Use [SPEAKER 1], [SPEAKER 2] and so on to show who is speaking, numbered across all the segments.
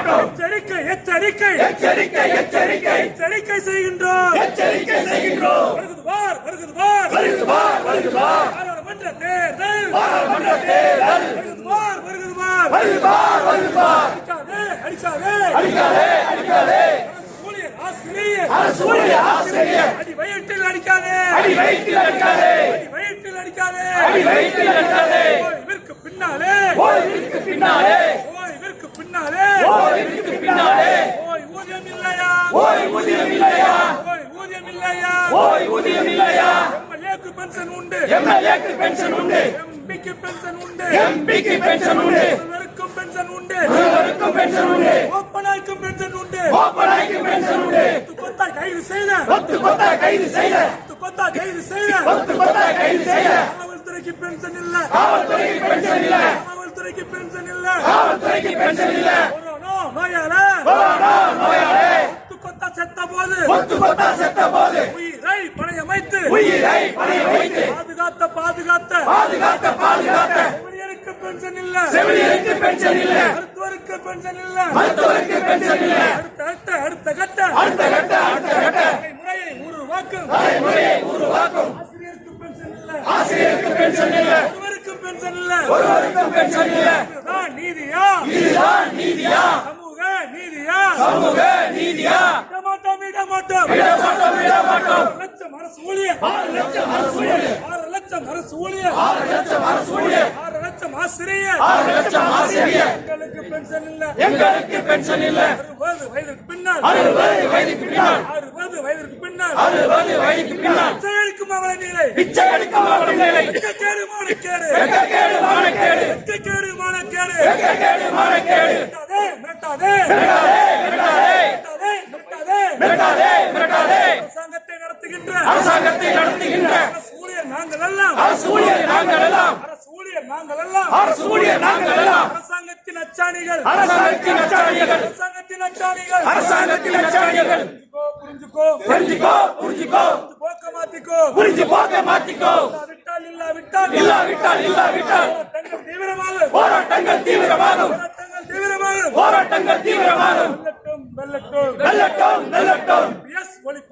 [SPEAKER 1] மாட்டோம்
[SPEAKER 2] எச்சரிக்கை எச்சரிக்கை.
[SPEAKER 1] எச்சரிக்கை எச்சரிக்கை.
[SPEAKER 2] எச்சரிக்கை செய்கின்றோம்.
[SPEAKER 1] எச்சரிக்கை செய்கின்றோம்.
[SPEAKER 2] வருகுது பார் வருகுது பார்
[SPEAKER 1] வருகுது பார் வருகுது பார்
[SPEAKER 2] பாராளுமன்ற தேர்தல்.
[SPEAKER 1] பாராளுமன்ற தேர்தல்.
[SPEAKER 2] வருகுது பார் வருகுது பார்
[SPEAKER 1] வருகுது பார் வருகுது பார்
[SPEAKER 2] அடிக்காதே அடிக்காதே.
[SPEAKER 1] அடிக்காதே அடிக்காதே.
[SPEAKER 2] ஊழியர் ஆசிரியர்.
[SPEAKER 1] அரசு ஊழியர் ஆசிரியர்.
[SPEAKER 2] அடி வயிற்றில் அடிக்காதே.
[SPEAKER 1] அடி வயிற்றில் அடிக்காதே.
[SPEAKER 2] அடி வயிற்றில் அடிக்காதே
[SPEAKER 1] அடி வயிற்றில் அடிக்காதே
[SPEAKER 2] பின்னாலே
[SPEAKER 1] பின்னாலே.
[SPEAKER 2] இல்லையா
[SPEAKER 1] ஓய் ஊதியம் இல்லையா
[SPEAKER 2] எம்எல்ஏக்கு பென்ஷன் உண்டு.
[SPEAKER 1] எம்எல்ஏக்கு பென்ஷன் உண்டு.
[SPEAKER 2] எம்பிக்கு பென்ஷன் உண்டு.
[SPEAKER 1] எம்பிக்கு பென்ஷன் உண்டு.
[SPEAKER 2] ஒருவருக்கும் பென்ஷன் உண்டு.
[SPEAKER 1] ஒருவருக்கும் பென்ஷன் உண்டு.
[SPEAKER 2] ஓப்பனாய்க்கும் பென்ஷன் உண்டு.
[SPEAKER 1] ஓப்பனாய்க்கு பென்ஷன் உண்டு.
[SPEAKER 2] கொத்தா கைது செய்த.
[SPEAKER 1] பத்து கொத்தா கைது செய்த.
[SPEAKER 2] பத்து கொத்தா கைது செய்த.
[SPEAKER 1] பத்து கொத்தா கைது செய்த.
[SPEAKER 2] காவல்துறைக்கு பென்ஷன் இல்ல.
[SPEAKER 1] காவல்துறைக்கு பென்ஷன் இல்ல.
[SPEAKER 2] காவல்துறைக்கு பென்ஷன் இல்ல.
[SPEAKER 1] காவல்துறைக்கு பென்ஷன் இல்ல
[SPEAKER 2] கொரோனா நோயால
[SPEAKER 1] கொரோனா நோயாளே
[SPEAKER 2] பத்து கொத்தா செத்த
[SPEAKER 1] கொத்தா செத்த போது.
[SPEAKER 2] உயிரை பணையமைத்து
[SPEAKER 1] உயிரை பணைய வைத்து
[SPEAKER 2] பாதுகாத்த பாதுகாத்த.
[SPEAKER 1] பாதுகாத்த பாதுகாத்த.
[SPEAKER 2] செவிலியருக்கு பென்ஷன் இல்ல.
[SPEAKER 1] செவிலியருக்கு பென்ஷன் இல்ல.
[SPEAKER 2] மருத்துவருக்கு பென்ஷன் இல்ல.
[SPEAKER 1] மருத்துவருக்கு பென்ஷன் இல்ல.
[SPEAKER 2] அடுத்த அடுத்த அடுத்த கட்ட.
[SPEAKER 1] அடுத்த கட்ட அடுத்த கட்ட.
[SPEAKER 2] முறையை உருவாக்கும்
[SPEAKER 1] முறையை உருவாக்கும்
[SPEAKER 2] ஆசிரியருக்கு பென்ஷன் இல்ல.
[SPEAKER 1] ஆசிரியருக்கு பென்ஷன் இல்ல.
[SPEAKER 2] ஒருவருக்கும் பென்ஷன் இல்ல.
[SPEAKER 1] ஒருவருக்கும் பென்ஷன் இல்ல.
[SPEAKER 2] நீதியா?
[SPEAKER 1] இதுதான் நீதியா?
[SPEAKER 2] சமூக நீதியா?
[SPEAKER 1] சமூக நீதியா?
[SPEAKER 2] மாட்டோம் விட மாட்டோம்
[SPEAKER 1] விட மாட்டோம்
[SPEAKER 2] லட்சம் அரசு ஊழியர்.
[SPEAKER 1] ஆறு லட்சம் அரசு ஊழியர்.
[SPEAKER 2] ஆறு லட்சம் அரசு ஊழியர்.
[SPEAKER 1] ஆறு லட்சம் அரசு ஊழியர்.
[SPEAKER 2] ஆறு லட்சம் ஆசிரியர்.
[SPEAKER 1] ஆறு லட்சம் ஆசிரியர்.
[SPEAKER 2] எங்களுக்கு பென்ஷன் இல்ல.
[SPEAKER 1] எங்களுக்கு பென்ஷன் இல்ல.
[SPEAKER 2] அறுபது வயதுக்கு பின்னால்.
[SPEAKER 1] அறுபது வயதுக்கு பின்னால்.
[SPEAKER 2] அறுபது வயதுக்கு பின்னால்.
[SPEAKER 1] அறுபது வயதுக்கு பின்னால்.
[SPEAKER 2] செயலுக்கும் அவளை நிலை.
[SPEAKER 1] பிச்சை எடுக்கும் அவர்கள் நிலை.
[SPEAKER 2] கேடு மானக்கேடு.
[SPEAKER 1] வெட்கக்கேடு மானக்கேடு.
[SPEAKER 2] கேடு மானக்கேடு.
[SPEAKER 1] வெட்கக்கேடு மானக்கேடு.
[SPEAKER 2] மிரட்டாதே மிரட்டாதே.
[SPEAKER 1] மிரட்டாதே மிரட்டாதே.
[SPEAKER 2] மிரட்டாதே
[SPEAKER 1] மிரட்டாதே. மிரட்டாதே.
[SPEAKER 2] அரசாங்கத்தை நடத்துகின்ற
[SPEAKER 1] அரசாங்கத்தை நடத்துகின்ற
[SPEAKER 2] நாங்கள் எல்லாம்.
[SPEAKER 1] நாங்கள் எல்லாம்.
[SPEAKER 2] அரசு ஊழியர் நாங்கள் எல்லாம்.
[SPEAKER 1] அரசு ஊழியர் நாங்கள் எல்லாம்.
[SPEAKER 2] அரசாங்கத்தின் அச்சாணிகள்.
[SPEAKER 1] அரசாங்கத்தின் அச்சாணிகள்.
[SPEAKER 2] அரசாங்கத்தின் அச்சாணிகள்.
[SPEAKER 1] அரசாங்கத்தின் அச்சாணிகள்.
[SPEAKER 2] புரிஞ்சுக்கோ புரிஞ்சுக்கோ.
[SPEAKER 1] புரிஞ்சுக்கோ புரிஞ்சுக்கோ.
[SPEAKER 2] போக்க மாத்திக்கோ.
[SPEAKER 1] புரிஞ்சு போக்க மாத்திக்கோ.
[SPEAKER 2] விட்டால் இல்லா விட்டால்
[SPEAKER 1] இல்லாவிட்டால் இல்லாவிட்டால்.
[SPEAKER 2] போராட்டங்கள் தீவிரமாக
[SPEAKER 1] போராட்டங்கள் தீவிரமாகும்.
[SPEAKER 2] போராட்டங்கள் தீவிரமாக
[SPEAKER 1] போராட்டங்கள் தீவிரமாகும்.
[SPEAKER 2] வெல்லட்டும் எஸ் ஒழிப்பு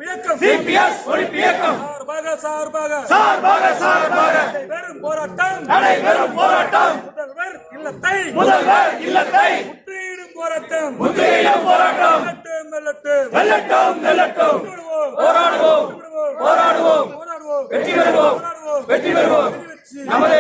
[SPEAKER 2] இயக்கம்.
[SPEAKER 1] சிபிஎஸ் ஒழிப்பு இயக்கம்.
[SPEAKER 2] சார்பாக சார்பாக.
[SPEAKER 1] சார்பாக சார்பாக.
[SPEAKER 2] வெறும் போராட்டம்.
[SPEAKER 1] நடைபெறும் போராட்டம்.
[SPEAKER 2] முதல்வர் இல்லத்தை.
[SPEAKER 1] முதல்வர் இல்லத்தை.
[SPEAKER 2] முற்றுகையிடும் போராட்டம்.
[SPEAKER 1] முற்றுகையிடும் போராட்டம்.
[SPEAKER 2] வெல்லட்டும் வெல்லட்டும்.
[SPEAKER 1] வெல்லட்டும் வெல்லட்டும்.
[SPEAKER 2] விடுவோம்.
[SPEAKER 1] போராடுவோம். போராடுவோம்.
[SPEAKER 2] போராடுவோம்.
[SPEAKER 1] வெற்றி பெறுவோம். வெற்றி பெறுவோம். நமதே